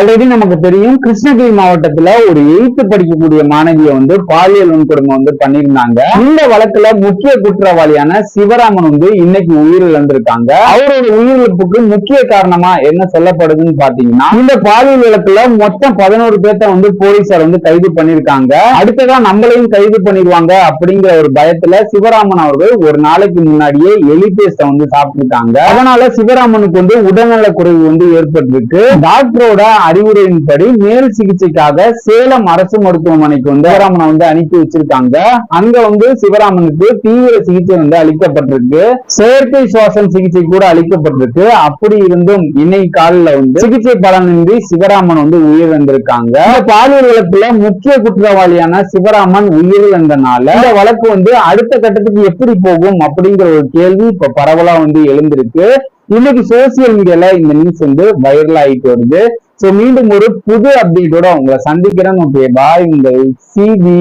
Already நமக்கு தெரியும் கிருஷ்ணகிரி மாவட்டத்துல ஒரு எயித்து படிக்கக்கூடிய மாணவியை வந்து பாலியல் வன்கொடுமை வந்து பண்ணியிருந்தாங்க. இந்த வழக்குல முக்கிய குற்றவாளியான சிவராமன் வந்து இன்னைக்கு உயிரிழந்திருக்காங்க. அவரோட உயிரிழப்புக்கு முக்கிய காரணமா என்ன சொல்லப்படுதுன்னு பாத்தீங்கன்னா இந்த பாலியல் வழக்குல மொத்தம் பதினோரு பேர்த்த வந்து போலீசார் வந்து கைது பண்ணிருக்காங்க அடுத்ததா நம்மளையும் கைது பண்ணிடுவாங்க அப்படிங்கிற ஒரு பயத்துல சிவராமன் அவர்கள் ஒரு நாளைக்கு முன்னாடியே எலி பேஸ்ட வந்து சாப்பிட்டுருக்காங்க. அதனால சிவராமனுக்கு வந்து உடல்நல குறைவு வந்து ஏற்பட்டிருக்கு. டாக்டரோட அறிவுரையின்படி மேல் சிகிச்சைக்காக சேலம் அரசு மருத்துவமனைக்கு வந்து சிவராமனை வந்து அனுப்பி வச்சிருக்காங்க. அங்க வந்து சிவராமனுக்கு தீவிர சிகிச்சை வந்து அளிக்கப்பட்டிருக்கு. செயற்கை சுவாசம் சிகிச்சை கூட அளிக்கப்பட்டிருக்கு. அப்படி இருந்தும் இன்னைக்கு காலில் வந்து சிகிச்சை பலனின்றி சிவராமன் வந்து உயிரிழந்திருக்காங்க. பாலியல் வழக்குல முக்கிய குற்றவாளியான சிவராமன் உயிரிழந்தனால இந்த வழக்கு வந்து அடுத்த கட்டத்துக்கு எப்படி போகும் அப்படிங்கிற ஒரு கேள்வி இப்ப பரவலா வந்து எழுந்திருக்கு. இன்னைக்கு சோசியல் மீடியால இந்த நியூஸ் வந்து வைரல் ஆயிட்டு வருது. சோ மீண்டும் ஒரு புது அப்டேட்டோட உங்களை சந்திக்கிறேன். ஓகே பாய் உங்கள் சிபி